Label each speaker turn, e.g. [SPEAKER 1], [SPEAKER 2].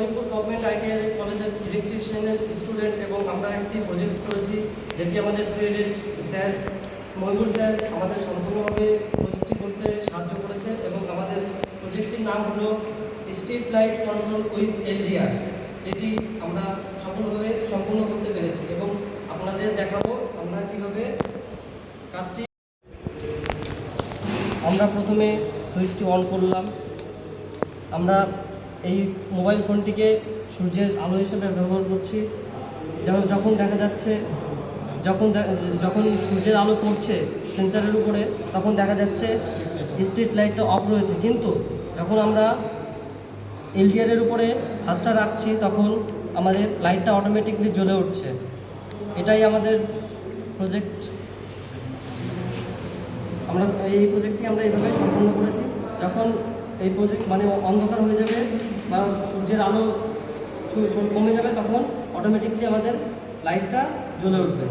[SPEAKER 1] Mahipur government ITI কলেজের ইলেকট্রিশিয়ানের student এবং আমরা একটি প্রজেক্ট করেছি, যেটি আমাদের ট্রেডের স্যার ময়ূর স্যার আমাদের সম্পূর্ণভাবে প্রজেক্টটি করতে সাহায্য করেছে এবং আমাদের প্রজেক্টটির নাম হলো street light control with LDR যেটি আমরা সফলভাবে সম্পূর্ণ করতে পেরেছি এবং আপনাদের দেখাবো আমরা কীভাবে কাজটি আমরা প্রথমে সুইচটি অন করলাম। আমরা এই মোবাইল ফোনটিকে সূর্যের আলো হিসেবে ব্যবহার করছি। যেমন যখন দেখা যাচ্ছে, যখন যখন সূর্যের আলো পড়ছে সেন্সারের উপরে, তখন দেখা যাচ্ছে স্ট্রিট লাইটটা অফ রয়েছে। কিন্তু যখন আমরা এলডিআরের উপরে হাতটা রাখছি, তখন আমাদের লাইটটা অটোমেটিকলি জ্বলে উঠছে। এটাই আমাদের প্রজেক্ট আমরা এই প্রজেক্টটি আমরা এইভাবে সম্পন্ন করেছি। যখন এই প্রজেক্ট মানে অন্ধকার হয়ে যাবে বা সূর্যের আলো কমে যাবে তখন অটোমেটিকলি আমাদের লাইটটা জ্বলে উঠবে।